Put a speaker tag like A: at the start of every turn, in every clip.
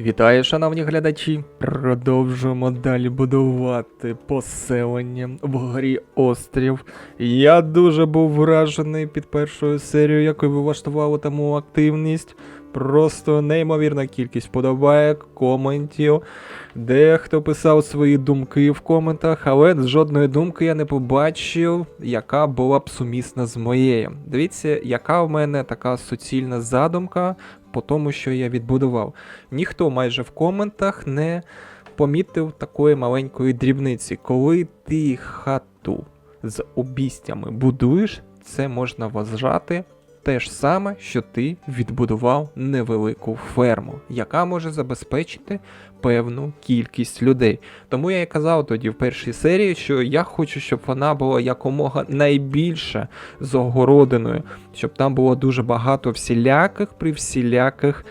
A: Вітаю, шановні глядачі! Продовжуємо далі будувати поселення в грі Острів. Я дуже був вражений під першою серією, якою ви влаштували тому активність. Просто неймовірна кількість подобаєк, коментів. Дехто писав свої думки в коментах, але жодної думки я не побачив, яка була б сумісна з моєю. Дивіться, яка в мене така суцільна задумка по тому, що я відбудував. Ніхто майже в коментах не помітив такої маленької дрібниці. Коли ти хату з обістями будуєш, це можна вважати те ж саме, що ти відбудував невелику ферму, яка може забезпечити певну кількість людей. Тому я і казав тоді в першій серії, що я хочу, щоб вона була якомога найбільша з огородиною, щоб там було дуже багато всіляких при всіляких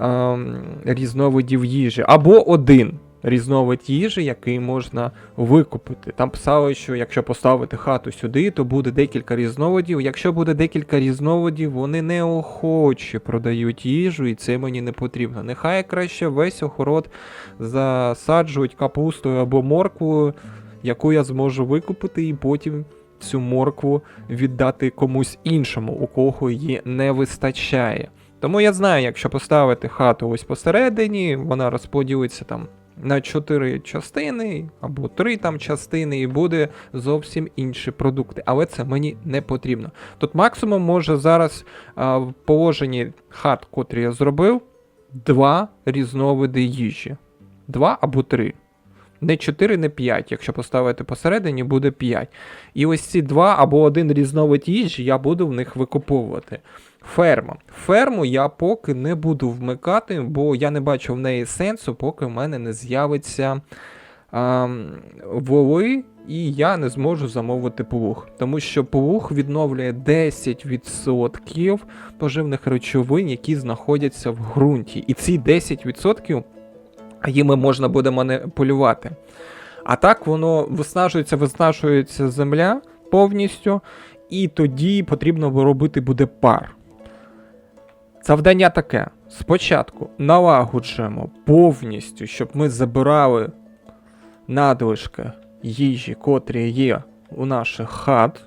A: ем, різновидів їжі. Або один різновид їжі, який можна викупити. Там писали, що якщо поставити хату сюди, то буде декілька різновидів. Якщо буде декілька різновидів, вони неохоче продають їжу, і це мені не потрібно. Нехай краще весь огород засаджують капустою або морквою, яку я зможу викупити, і потім цю моркву віддати комусь іншому, у кого її не вистачає. Тому я знаю, якщо поставити хату ось посередині, вона розподілиться там на 4 частини або 3 там частини, і буде зовсім інші продукти. Але це мені не потрібно. Тут максимум може зараз а, в положенні хат, котрі я зробив, два різновиди їжі. Два або три. Не 4, не 5. Якщо поставити посередині, буде 5. І ось ці два або один різновид їжі я буду в них викуповувати. Ферма. Ферму я поки не буду вмикати, бо я не бачу в неї сенсу, поки в мене не з'явиться а, воли, і я не зможу замовити плуг. Тому що плуг відновлює 10% поживних речовин, які знаходяться в ґрунті. І ці 10% їми можна буде маніпулювати. А так воно виснажується, виснажується земля повністю, і тоді потрібно робити буде пар. Завдання таке: спочатку налагоджуємо повністю, щоб ми забирали надлишки їжі, котрі є у наших хат.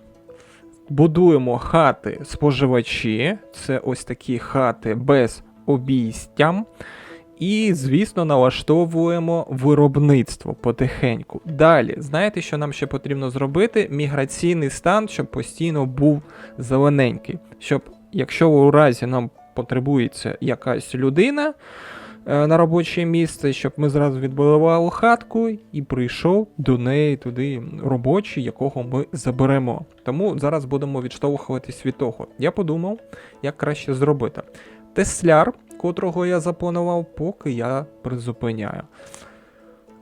A: Будуємо хати споживачі, це ось такі хати без обійстям. І, звісно, налаштовуємо виробництво потихеньку. Далі, знаєте, що нам ще потрібно зробити? Міграційний стан, щоб постійно був зелененький. Щоб, якщо у разі нам потребується якась людина е, на робоче місце, щоб ми зразу відбудували хатку і прийшов до неї туди робочий, якого ми заберемо. Тому зараз будемо відштовхуватись від того. Я подумав, як краще зробити. Тесляр, котрого я запланував, поки я призупиняю.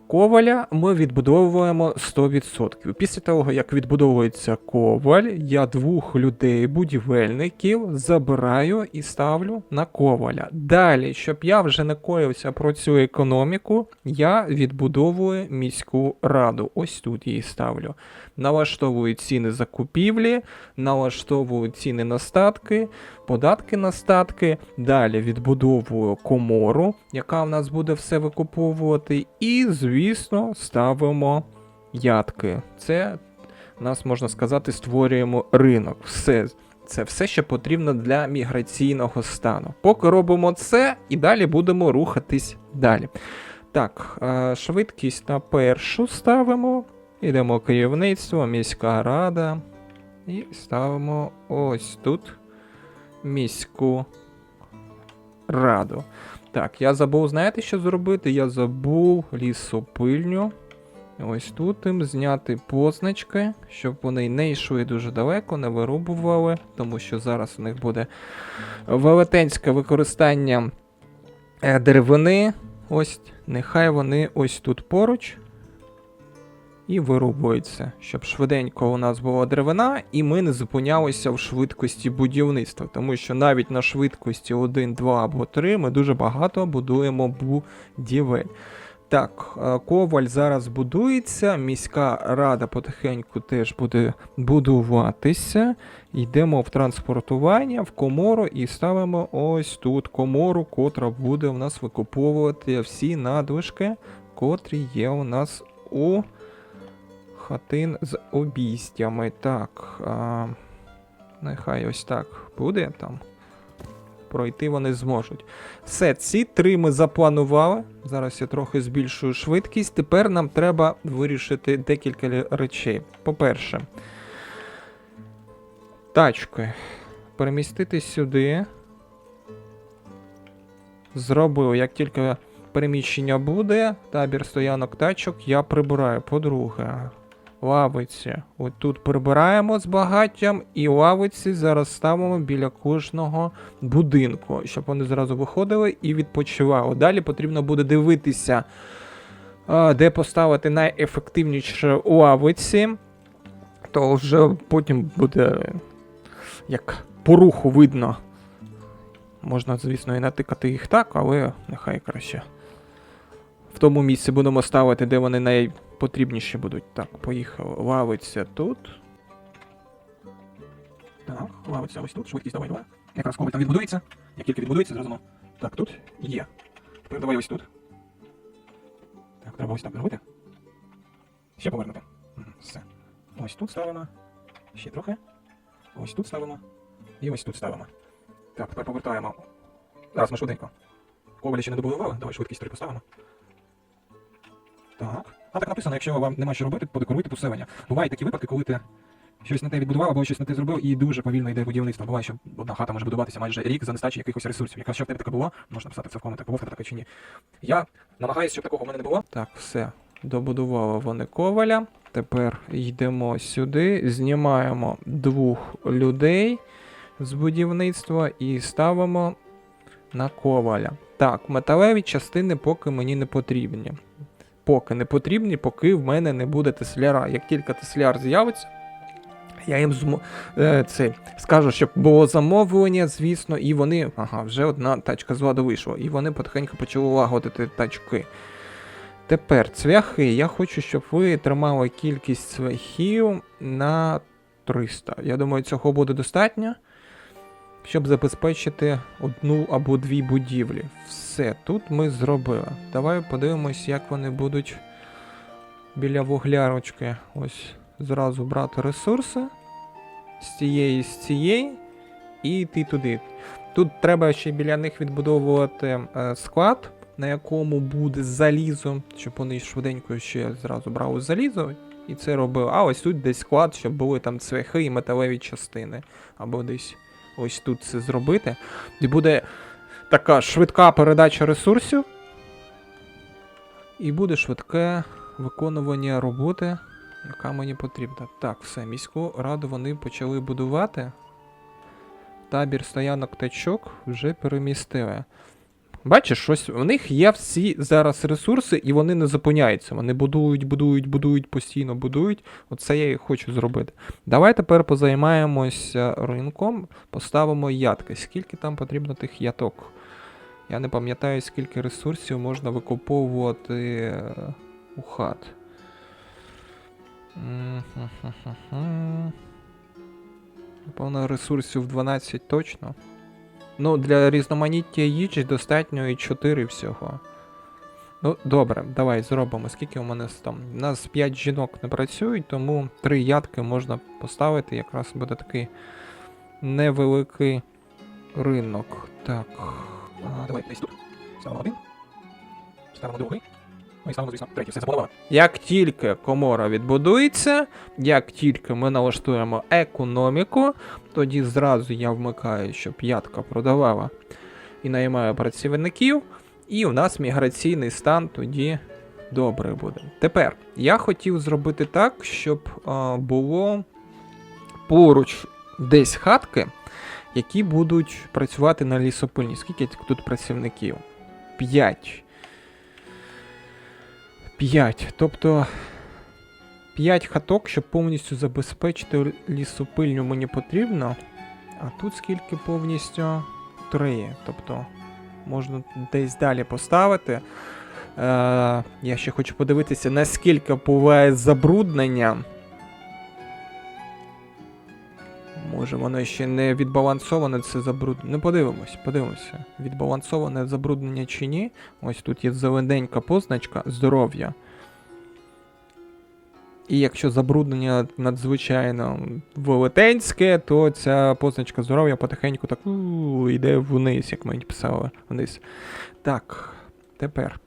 A: Коваля ми відбудовуємо 100%. Після того, як відбудовується коваль, я двох людей, будівельників, забираю і ставлю на коваля. Далі, щоб я вже не коївся про цю економіку, я відбудовую міську раду. Ось тут її ставлю. Налаштовую ціни закупівлі, налаштовую ціни на статки, податки на статки. Далі відбудовую комору, яка в нас буде все викуповувати. І, звісно, ставимо ядки. Це нас можна сказати, створюємо ринок. Все. Це все, що потрібно для міграційного стану. Поки робимо це, і далі будемо рухатись далі. Так, е, швидкість на першу ставимо. Ідемо керівництво, міська рада. І ставимо ось тут міську раду. Так, я забув, знаєте, що зробити? Я забув лісопильню. Ось тут їм зняти позначки, щоб вони не йшли дуже далеко, не вирубували, тому що зараз у них буде велетенське використання е, деревини. Ось, нехай вони ось тут поруч і вирубуються, щоб швиденько у нас була деревина, і ми не зупинялися в швидкості будівництва, тому що навіть на швидкості 1, 2 або 3 ми дуже багато будуємо будівель. Так, е, коваль зараз будується, міська рада потихеньку теж буде будуватися. Йдемо в транспортування, в комору і ставимо ось тут комору, котра буде у нас викуповувати всі надвижки, котрі є у нас у хатин з обійстями. Так. А, нехай ось так буде там. Пройти вони зможуть. Все, ці три ми запланували. Зараз я трохи збільшую швидкість. Тепер нам треба вирішити декілька речей. По-перше, тачки. Перемістити сюди. Зробив, як тільки переміщення буде, табір стоянок тачок, я прибираю. По-друге, лавиці. От тут прибираємо з багаттям, і лавиці зараз ставимо біля кожного будинку, щоб вони зразу виходили і відпочивали. Далі потрібно буде дивитися, де поставити найефективніші лавиці, то вже потім буде як по руху видно. Можна, звісно, і натикати їх так, але нехай краще. В тому місці будемо ставити, де вони найпотрібніші будуть. Так, поїхали. Лавиться тут. Так, лавиться ось тут. Швидкість давай, давай. Якраз коли там відбудується. Як тільки відбудується, зразу. Так, тут є. Тепер давай ось тут. Так, треба ось так зробити. Ще повернути. Все. Ось тут ставимо. Ще трохи. Ось тут ставимо. І ось тут ставимо. Так, тепер повертаємо. Зараз ми швиденько. Ковалі ще не добудували. Давай швидкість 3 поставимо. Так. А так написано, якщо вам нема що робити, подекоруйте поселення. Бувають такі випадки, коли ти щось не те відбудував або щось не те зробив, і дуже повільно йде будівництво. Буває, що одна хата може будуватися майже рік за нестачі якихось ресурсів. Якщо в тебе таке було, можна писати це в коментах, було в таке чи ні. Я намагаюся, щоб такого в мене не було. Так, все. Добудували вони коваля. Тепер йдемо сюди, знімаємо двох людей з будівництва і ставимо на коваля. Так, металеві частини поки мені не потрібні. Поки не потрібні, поки в мене не буде тесляра. Як тільки тесляр з'явиться, я їм змо... е, це, скажу, щоб було замовлення, звісно, і вони. Ага, вже одна тачка з ладу вийшла. І вони потихеньку почали лагодити тачки. Тепер цвяхи. Я хочу, щоб ви тримали кількість цвяхів на 300. Я думаю, цього буде достатньо, щоб забезпечити одну або дві будівлі. Все, тут ми зробили. Давай подивимось, як вони будуть біля вуглярочки. Ось зразу брати ресурси з цієї, з цієї і йти туди. Тут треба ще біля них відбудовувати е, склад, на якому буде залізо, щоб вони швиденько ще зразу брали залізо і це робили. А ось тут десь склад, щоб були там цвяхи і металеві частини. Або десь ось тут це зробити. І буде така швидка передача ресурсів. І буде швидке виконування роботи, яка мені потрібна. Так, все, міську раду вони почали будувати. Табір стоянок тачок вже перемістили. Бачиш, щось у них є всі зараз ресурси, і вони не зупиняються. Вони будують, будують, будують, постійно будують. Оце я і хочу зробити. Давай тепер позаймаємося ринком, поставимо ядки. Скільки там потрібно тих яток? Я не пам'ятаю, скільки ресурсів можна викуповувати е, у хат. Напевно, ресурсів 12 точно. Ну, для різноманіття їжі достатньо і 4 всього. Ну, добре, давай зробимо. Скільки у мене там? У нас 5 жінок не працюють, тому 3 ядки можна поставити. Якраз буде такий невеликий ринок. Так. А, давай десь тут. Ставимо один. Ставимо другий. Ну і ставимо, звісно, третій. Все запланували. Як тільки комора відбудується, як тільки ми налаштуємо економіку, тоді зразу я вмикаю, щоб ядка продавала і наймаю працівників, і у нас міграційний стан тоді добре буде. Тепер я хотів зробити так, щоб а, було поруч десь хатки, які будуть працювати на лісопильні. Скільки тут працівників? П'ять. П'ять. Тобто 5 хаток, щоб повністю забезпечити лісопильню мені потрібно. А тут скільки повністю? 3. Тобто можна десь далі поставити. я ще хочу подивитися, наскільки буває забруднення. Може, воно ще не відбалансоване, це забруднення. Ну, подивимось, подивимося. Відбалансоване забруднення чи ні. Ось тут є зелененька позначка здоров'я. І якщо забруднення надзвичайно велетенське, то ця позначка здоров'я потихеньку так у, йде вниз, як ми писали вниз. Так, тепер.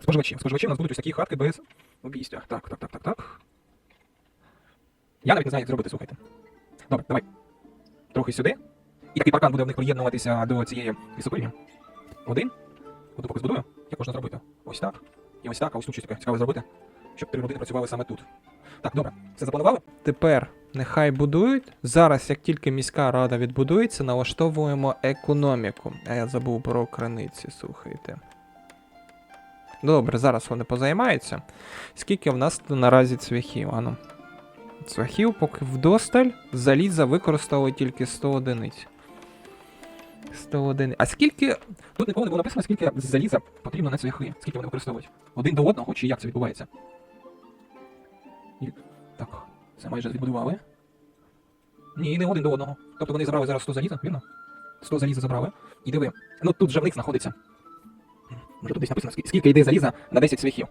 A: Споживачі. Споживачі у нас будуть ось такі хатки без обійстя. Так, так, так, так, так. Я навіть не знаю, як зробити, слухайте. Добре, давай. Трохи сюди. І такий паркан буде в них приєднуватися до цієї лісопильні. Один. Одну поки збудую. Як можна зробити? Ось так. І ось так, а ось тут щось таке цікаве зробити. Щоб три родини працювали саме тут. Так, добре. Все запланували? Тепер нехай будують. Зараз, як тільки міська рада відбудується, налаштовуємо економіку. А я забув про криниці, слухайте. Добре, зараз вони позаймаються. Скільки в нас наразі цвяхів? Ану. Цвяхів поки вдосталь, заліза використали тільки 100 одиниць. 100 одиниць. А скільки. Тут ніколи не було написано, скільки заліза потрібно на цвяхи. Скільки вони використовують? Один до одного, чи як це відбувається? І... Так, це майже відбудували. Ні, не один до одного. Тобто вони забрали зараз 100 заліза, вірно? 100 заліза забрали. І диви. Ну тут же в них знаходиться. Може тут десь написано, скільки- йде заліза на 10 цвяхів.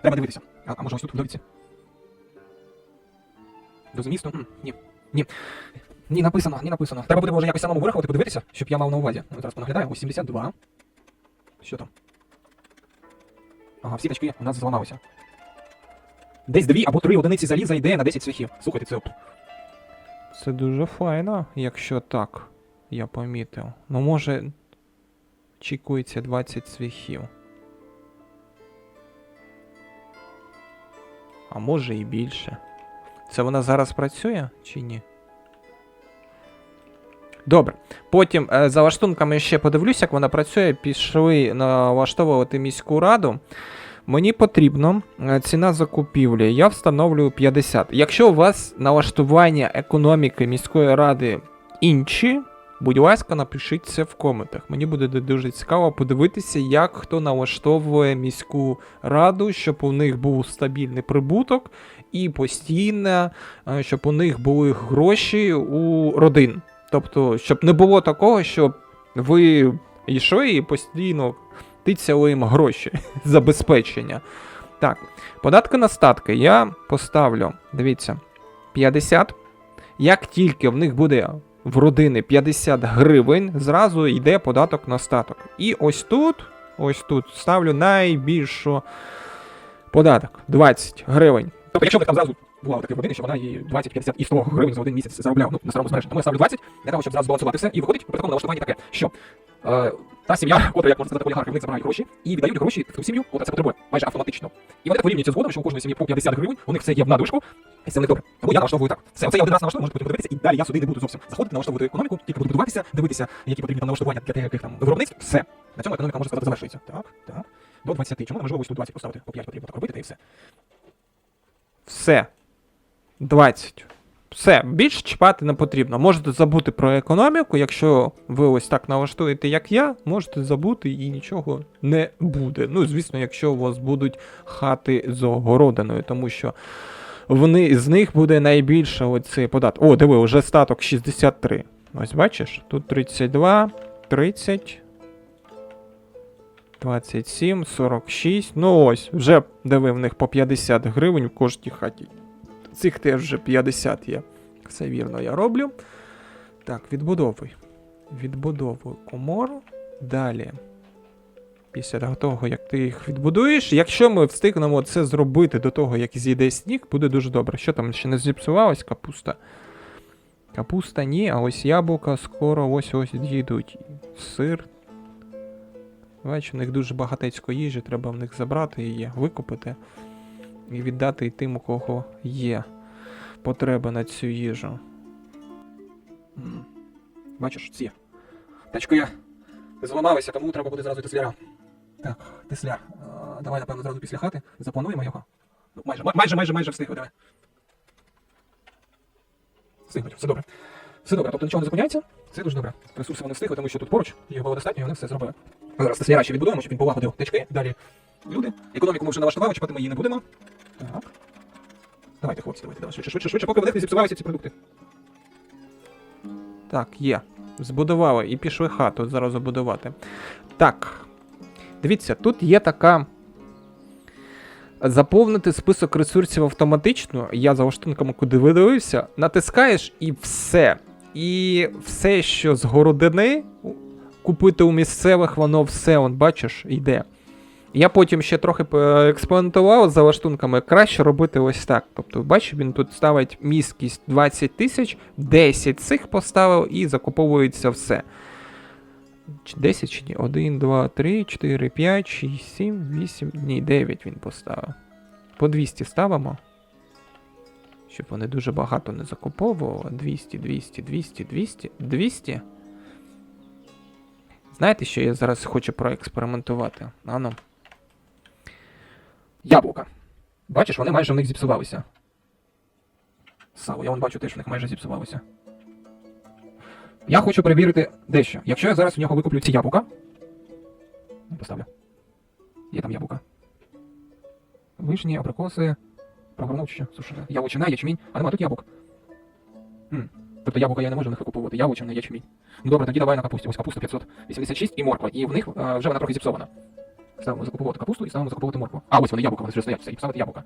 A: Треба дивитися. А, а може ось тут дивіться. До змісту? Ні. Ні. Ні, написано, ні написано. Треба буде може якось самому вирахувати, подивитися, щоб я мав на увазі. Ну, зараз понаглядаю. Ось 72. Що там? Ага, всі тачки у нас зламалися. Десь дві або три одиниці заліза йде на 10 цвяхів. Слухайте, це. Це дуже файно, якщо так. Я помітив. Ну, може. Чекується 20 цвяхів. А може і більше. Це вона зараз працює чи ні? Добре. Потім е, за лаштунками ще подивлюсь, як вона працює. Пішли налаштовувати міську раду. Мені потрібно е, ціна закупівлі. Я встановлюю 50. Якщо у вас налаштування економіки міської ради інші, будь ласка, напишіть це в коментах. Мені буде дуже цікаво подивитися, як хто налаштовує міську раду, щоб у них був стабільний прибуток і постійно, е, щоб у них були гроші у родин. Тобто, щоб не було такого, щоб ви йшли і постійно тицяли їм гроші забезпечення. Так, податки на статки я поставлю, дивіться, 50. Як тільки в них буде в родини 50 гривень, зразу йде податок на статок. І ось тут, ось тут ставлю найбільшу податок 20 гривень. Тобто, якщо них там зразу була така родина, що вона їй 20, 50 і 100 гривень за один місяць заробляв ну, на збереженні. Тому я ставлю 20 для того, щоб зразу збалансувати все. І виходить при такому налаштуванні таке, що е, та сім'я, котра, як можна сказати, олігархи, в них забирають гроші і віддають гроші в ту сім'ю, котра це потребує майже автоматично. І вони так порівнюються згодом, що у кожної сім'ї по 50 гривень, у них все є в надушку, і це в них добре. Тому я налаштовую так. Все, оце я один раз налаштовую, можете потім подивитися, і далі я сюди не буду зовсім заходити, налаштовувати економіку, тільки буду будуватися, дивитися, які потрібні там налаштування для яких там виробництв. Все. На цьому економіка може сказати завершується. Так, так. До 20. Чому неможливо ось тут 20 поставити? По 5 потрібно так робити, та і все. Все. 20. Все, більше чіпати не потрібно. Можете забути про економіку, якщо ви ось так налаштуєте, як я, можете забути і нічого не буде. Ну, звісно, якщо у вас будуть хати з огородиною, тому що вони, з них буде найбільше оцей податок. О, диви, вже статок 63. Ось бачиш, тут 32, 30. 27, 46. Ну ось, вже диви в них по 50 гривень в кожній хаті. Цих теж вже 50 є. Все вірно я роблю. Так, відбудовуй. Відбудовуй комору. Далі. Після того, як ти їх відбудуєш, якщо ми встигнемо це зробити до того, як зійде сніг, буде дуже добре. Що там ще не зіпсувалась капуста? Капуста ні, а ось яблука скоро ось ось дійдуть. Сир. Бачу, у них дуже багатецько їжі, треба в них забрати її, викупити і віддати і тим, у кого є потреба на цю їжу. Бачиш, ці. Тачку я зламалися, тому треба буде зразу тесляра. Так, тесляр. А, давай, напевно, зразу після хати заплануємо його. Ну, майже, ма- майже, майже, майже встигли, давай. Встигнуть, все добре.
B: Все добре, тобто нічого не зупиняється. Це дуже добре. Ресурси вони встигли, тому що тут поруч їх було достатньо, і вони все зробили. Зараз тесляра ще відбудуємо, щоб він полагодив течки. Далі люди. Економіку ми вже налаштували, чіпати ми її не будемо. Так. Давайте, хлопці, давайте, давайте, швидше, швидше, швидше, поки в них не зіпсувалися ці продукти.
A: Так, є. Збудували і пішли хату зараз будувати. Так. Дивіться, тут є така. Заповнити список ресурсів автоматично. Я за лаштунками куди видивився, натискаєш і все. І все, що з городини купити у місцевих, воно все, он, бачиш, йде. Я потім ще трохи поекспериментував за лаштунками. Краще робити ось так. Тобто, бачиш, він тут ставить міськість 20 тисяч, 10 цих поставив і закуповується все. 10 чи ні? 1, 2, 3, 4, 5, 6, 7, 8, ні, 9 він поставив. По 200 ставимо. Щоб вони дуже багато не закуповували. 200, 200, 200, 200, 200. Знаєте, що я зараз хочу проекспериментувати? Ану.
B: Яблука. Бачиш, вони майже в них зіпсувалися. Сало, я вон бачу, теж в них майже зіпсувалися. Я хочу перевірити дещо. Якщо я зараз в нього викуплю ці яблука. Ну, Поставлю. Є там яблука. Вишні, абрикоси. Прогорнув чи що? Сушена. Яловичина, ячмінь. А нема тут яблук. Хм. Тобто яблука я не можу в них викуповувати. Яловичина, ячмінь. Ну добре, тоді давай на капусті. Ось капуста 586 і морква. І в них е, вже вона трохи зіпсована. Ставимо закуповувати капусту і ставимо закуповувати моркву. А, ось вони яблука, вони вже стоять, все, і поставити яблука.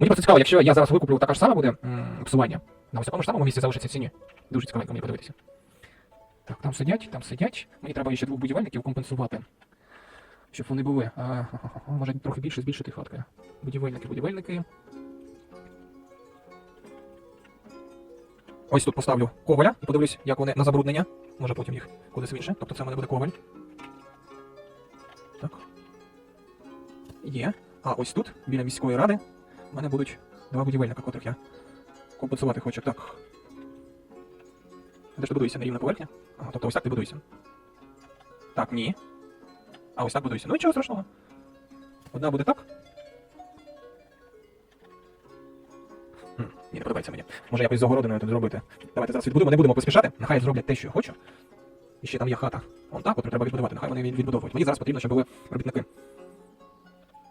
B: Мені просто цікаво, якщо я зараз викуплю така ж сама буде м, псування, на ось такому ж самому місці залишиться в ціні. Дуже цікавенько мені подивитися. Так, там сидять, там сидять. Мені треба ще двох будівельників компенсувати. Щоб вони були. А, ха-ха-ха, може трохи більше збільшити хатки. Будівельники, будівельники. Ось тут поставлю коваля і подивлюсь, як вони на забруднення. Може потім їх кудись інше. Тобто це в мене буде коваль. Так. Є. А ось тут, біля міської ради, в мене будуть два будівельника, котрих я компенсувати хочу. Так. Де ж ти будуєшся? На рівна поверхня? Ага, тобто ось так ти будуєшся. Так, ні. А ось так будуєшся. Ну нічого страшного. Одна буде так. Ні, не подобається мені. Може якось з огородиною тут зробити. Давайте зараз відбудуємо, не будемо поспішати. Нехай зроблять те, що я хочу. І ще там є хата. Вон та, котру треба відбудувати. Нехай вони відбудовують. Мені зараз потрібно, щоб були робітники.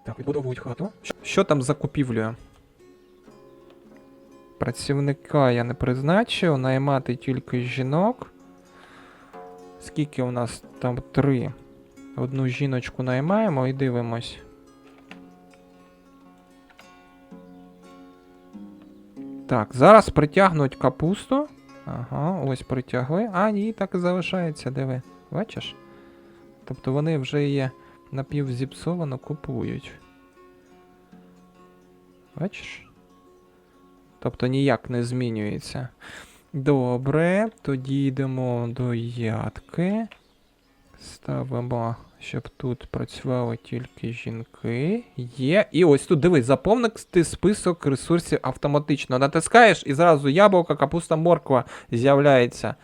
B: Так, відбудовують хату.
A: Що там за купівлею? Працівника я не призначив, наймати тільки жінок. Скільки у нас там три? Одну жіночку наймаємо і дивимось. Так, зараз притягнуть капусту. Ага, ось притягли. А, ні, так і залишається, диви. Бачиш? Тобто вони вже є напівзіпсовано купують. Бачиш? Тобто ніяк не змінюється. Добре, тоді йдемо до ядки. Ставимо, щоб тут працювали тільки жінки. Є. І ось тут дивись, заповнити список ресурсів автоматично. Натискаєш і зразу яблука, капуста, морква з'являється.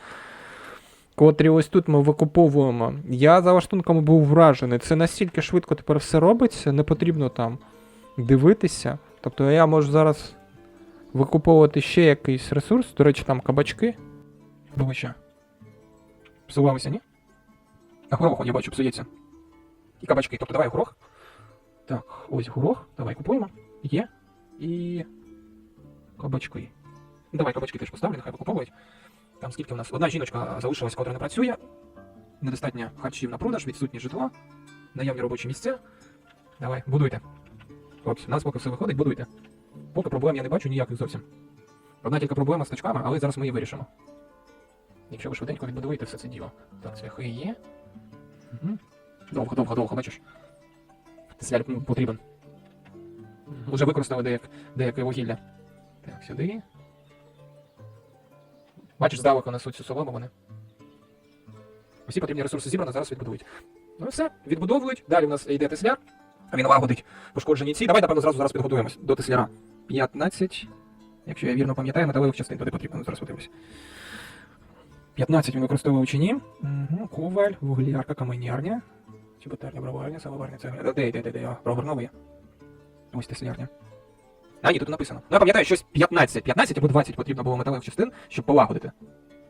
A: Котрі ось тут ми викуповуємо. Я за лаштунками був вражений. Це настільки швидко тепер все робиться, не потрібно там дивитися. Тобто я можу зараз викуповувати ще якийсь ресурс. До речі, там кабачки.
B: Що? Псувалися, ні? А горох, я бачу, псується. І кабачки. Тобто давай горох. Так, ось горох. Давай купуємо. Є. І. Кабачки. Давай кабачки теж поставлю, нехай викуповують. Там скільки у нас? Одна жіночка залишилась, котра не працює. Недостатньо харчів на продаж, відсутні житла, наявні робочі місця. Давай, будуйте. Хлопці, нас поки все виходить, будуйте. Поки проблем я не бачу ніяких зовсім. Одна тільки проблема з точками, але зараз ми її вирішимо. Якщо ви швиденько відбудуєте все це діло. Так, цвяхи є. Угу. Довго, довго, довго, бачиш? Тесляль потрібен. Уже використали деяк, деяке вугілля. Так, сюди. Бачиш, здалеку несуть цю солому вони. Усі потрібні ресурси зібрано, зараз відбудують. Ну і все, відбудовують. Далі в нас йде тесляр. Він лагодить пошкоджені ці. Давай, напевно, зразу зараз підготуємось до тесляра. 15. Якщо я вірно пам'ятаю, металевих частин туди потрібно. Ну, Зараз подивимось. 15 він використовував учені. Угу. Коваль, вуглярка, каменярня. Чеботарня, броварня, самоварня, це. Де, де, де, де, Броварновий. Ось теслярня. А, ні, тут написано. Ну, я пам'ятаю, щось 15. 15 або 20 потрібно було металевих частин, щоб полагодити.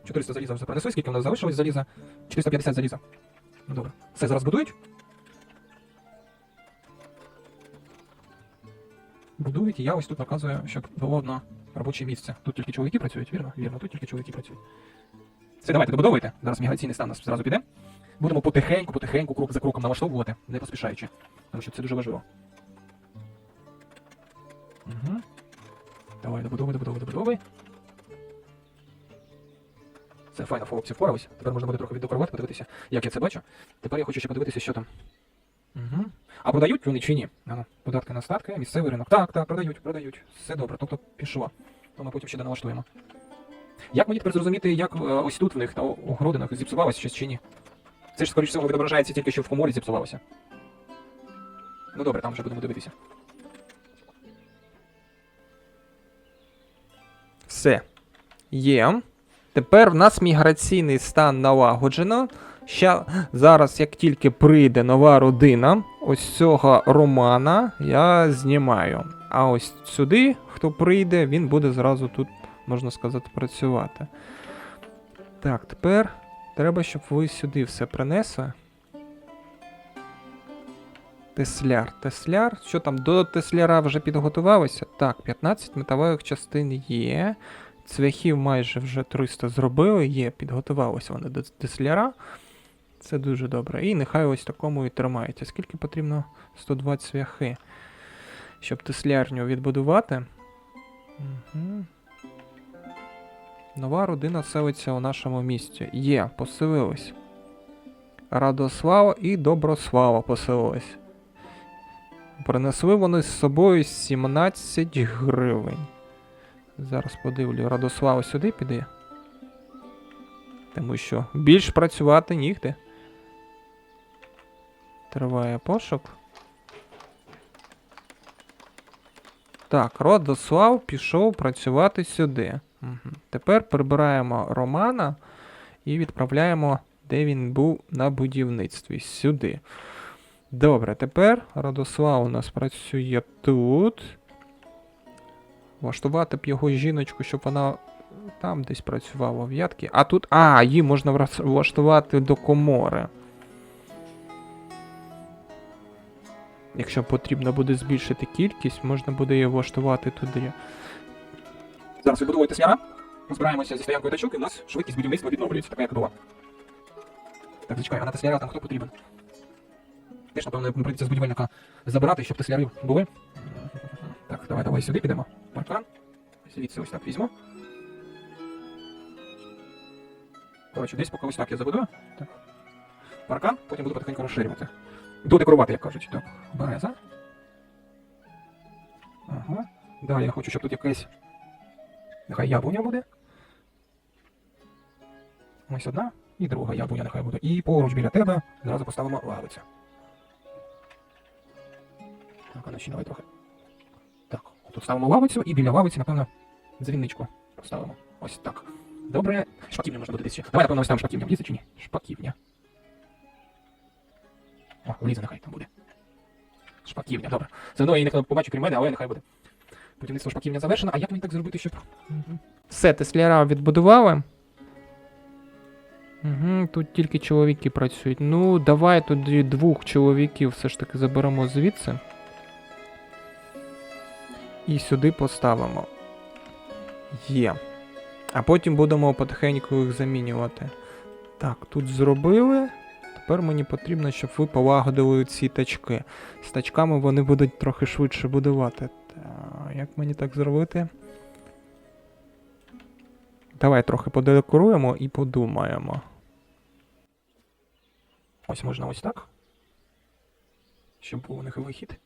B: 400 заліза вже принесли, скільки в нас залишилось заліза? 450 заліза. Ну добре. Все, зараз будують. Будують, і я ось тут наказую, щоб було на робоче місце. Тут тільки чоловіки працюють, вірно? Вірно, тут тільки чоловіки працюють. Все, давайте, добудовуйте. Зараз міграційний стан у нас зразу піде. Будемо потихеньку, потихеньку, крок за кроком налаштовувати, не поспішаючи. Тому що це дуже важливо. Угу. Давай, добудовуй, добудовуй, добудовуй. Це файно, хлопці впорались. Тепер можна буде трохи віддекорувати, подивитися, як я це бачу. Тепер я хочу ще подивитися, що там. Угу. А продають вони чи ні? Ну, податки на статки, місцевий ринок. Так, так, продають, продають. Все добре, тобто пішло. То ми потім ще доналаштуємо. Як мені тепер зрозуміти, як е, ось тут в них на огородинах зіпсувалося щось чи ні? Це ж, скоріш всього, відображається тільки, що в коморі зіпсувалося. Ну добре, там вже будемо дивитися.
A: Все. Є. Тепер в нас міграційний стан налагоджено. Ща, зараз, як тільки прийде нова родина, ось цього Романа я знімаю. А ось сюди, хто прийде, він буде зразу тут, можна сказати, працювати. Так, тепер треба, щоб ви сюди все принесли. Тесляр, тесляр. Що там, до тесляра вже підготувалося? Так, 15 металевих частин є. Цвяхів майже вже 300 зробили, є, підготувалися вони до тесляра. Це дуже добре. І нехай ось такому і тримається. Скільки потрібно 120 цвяхи, щоб теслярню відбудувати. Угу. Нова родина селиться у нашому місті. Є, поселились. Радослава і Доброслава поселились. Принесли вони з собою 17 гривень. Зараз подивлю, Радослава сюди піде. Тому що більш працювати нігде. Триває пошук. Так, Радослав пішов працювати сюди. Тепер прибираємо Романа і відправляємо, де він був на будівництві. Сюди. Добре, тепер Радослав у нас працює тут. Влаштувати б його жіночку, щоб вона там десь працювала в ядки. А тут. А, її можна влаштувати до комори. Якщо потрібно буде збільшити кількість, можна буде її влаштувати туди.
B: Зараз відбудовуєте сляра. Ми збираємося зі стоянкою тачок, і у нас швидкість будівництва відновлюється, така як була. Так, зачекай, а на тесляра там хто потрібен? Теж, напевно, прийдеться з будівельника забирати, щоб теслярів були. Так, давай, давай сюди підемо. Паркан. Звідси ось так візьму. Коротше, десь поки ось так я забудую. Так. Паркан, потім буду потихеньку розширювати. Додекорувати, як кажуть. Так, береза. Ага. Далі я хочу, щоб тут якесь. Нехай яблуня буде. Ось одна і друга яблуня нехай буде. І поруч біля тебе зразу поставимо лавицю. Так, а ну ще давай трохи. Так, тут ставимо лавицю і біля лавиці, напевно, дзвінничку поставимо. Ось так. Добре. Шпаківня можна буде десь. Давай, напевно, ось там шпаківня влізе чи ні? Шпаківня. О, влізе нехай там буде. Шпаківня, добре. Все одно її ніхто не побачить крім мене, але нехай буде. Будівництво шпаківня завершено. А як мені так зробити, щоб.
A: Все, тесляра відбудували. Угу, тут тільки чоловіки працюють. Ну, давай тоді двох чоловіків все ж таки заберемо звідси. І сюди поставимо. Є. А потім будемо потихеньку їх замінювати. Так, тут зробили. Тепер мені потрібно, щоб ви полагодили ці тачки. З тачками вони будуть трохи швидше будувати. Так, як мені так зробити? Давай трохи подекоруємо і подумаємо.
B: Ось можна ось так. Щоб був у них вихід.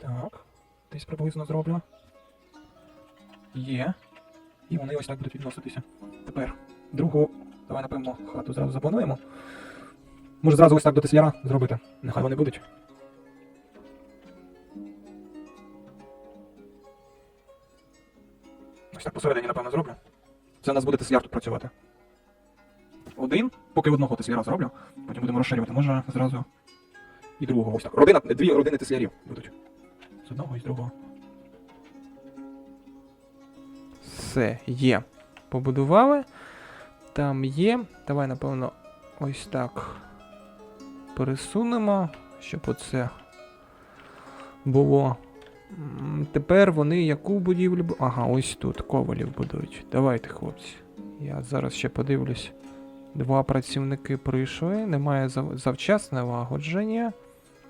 B: Так. Десь приблизно зроблю. Є. І вони ось так будуть відноситися. Тепер другу. Давай, напевно, хату зразу заплануємо. Може зразу ось так до тесляра зробити. Нехай вони будуть. Так посередині, напевно, зроблю. Це у нас буде тесляр тут працювати. Один, поки одного тесляра зроблю, потім будемо розширювати. Може зразу і другого. Ось так. Родина, дві родини теслярів будуть. З одного і з другого.
A: Все, є. побудували. Там є. Давай, напевно, ось так пересунемо, щоб оце було. Тепер вони яку будівлю. Ага, ось тут ковалів будують. Давайте, хлопці. Я зараз ще подивлюсь. Два працівники прийшли, немає зав- завчасне лагодження.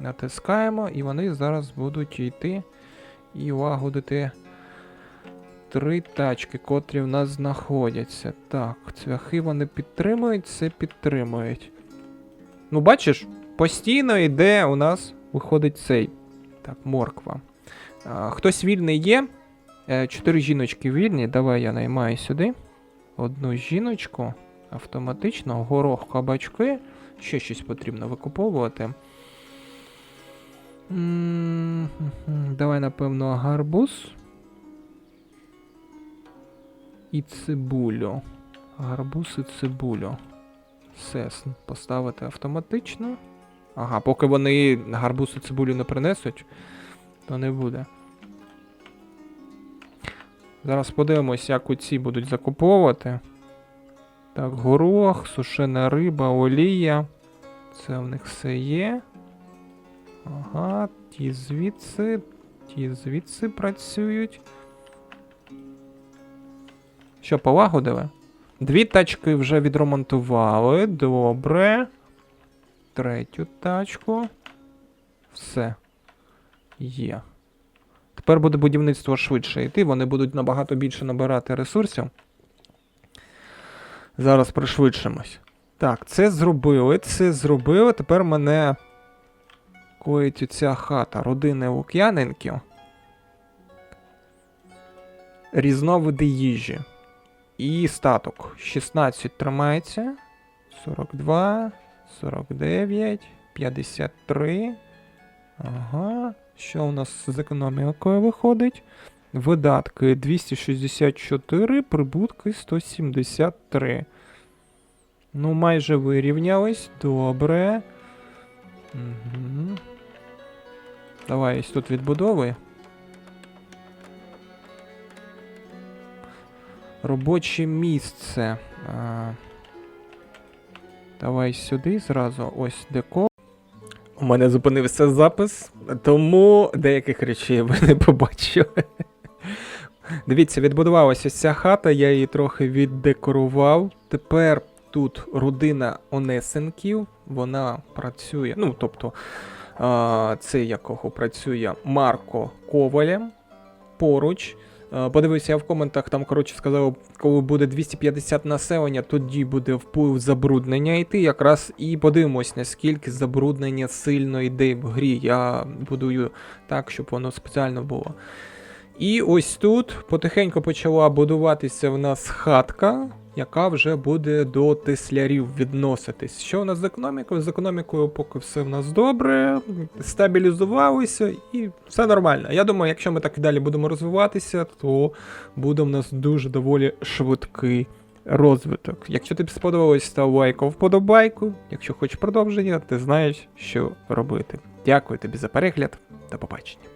A: Натискаємо, і вони зараз будуть йти і лагодити три тачки, котрі в нас знаходяться. Так, цвяхи вони підтримують, це підтримують. Ну, бачиш, постійно йде у нас виходить цей. Так, морква. Хтось вільний є. Е, Чотири жіночки вільні. Давай я наймаю сюди. Одну жіночку. Автоматично. Горох, кабачки. Ще щось потрібно викуповувати. Давай, напевно, гарбуз. І цибулю. Гарбуз і цибулю. Все с- поставити автоматично. Ага, поки вони гарбуз і цибулю не принесуть, то не буде. Зараз подивимось, як оці будуть закуповувати. Так, горох, сушена риба, олія. Це в них все є. Ага, ті звідси, ті звідси працюють. Що, полагодили? Дві тачки вже відремонтували. Добре. Третю тачку. Все. Є. Тепер буде будівництво швидше йти, вони будуть набагато більше набирати ресурсів. Зараз пришвидшимось. Так, це зробили, це зробили. Тепер мене коїть оця хата родини Лук'яненків. Різновиди їжі. І статок. 16 тримається. 42, 49, 53. Ага. Що у нас з економікою виходить? Видатки 264, прибутки 173. Ну, майже вирівнялись. Добре. Угу. Давай ось тут відбудовуй. Робоче місце. А, давай сюди зразу. Ось деко. У мене зупинився запис, тому деяких речей ви не побачили. Дивіться, відбудувалася ця хата, я її трохи віддекорував. Тепер тут родина Онесенків, вона працює. Ну, тобто, це якого працює Марко Ковалем поруч. Е, Подивився я в коментах, там, коротше, сказав, коли буде 250 населення, тоді буде вплив забруднення йти. Якраз і подивимось, наскільки забруднення сильно йде в грі. Я будую так, щоб воно спеціально було. І ось тут потихеньку почала будуватися в нас хатка, яка вже буде до теслярів відноситись. Що у нас з економікою? З економікою поки все в нас добре, стабілізувалися і все нормально. Я думаю, якщо ми так і далі будемо розвиватися, то буде в нас дуже доволі швидкий розвиток. Якщо тобі сподобалось, став лайком вподобайку. Якщо хочеш продовження, ти знаєш, що робити. Дякую тобі за перегляд. До побачення.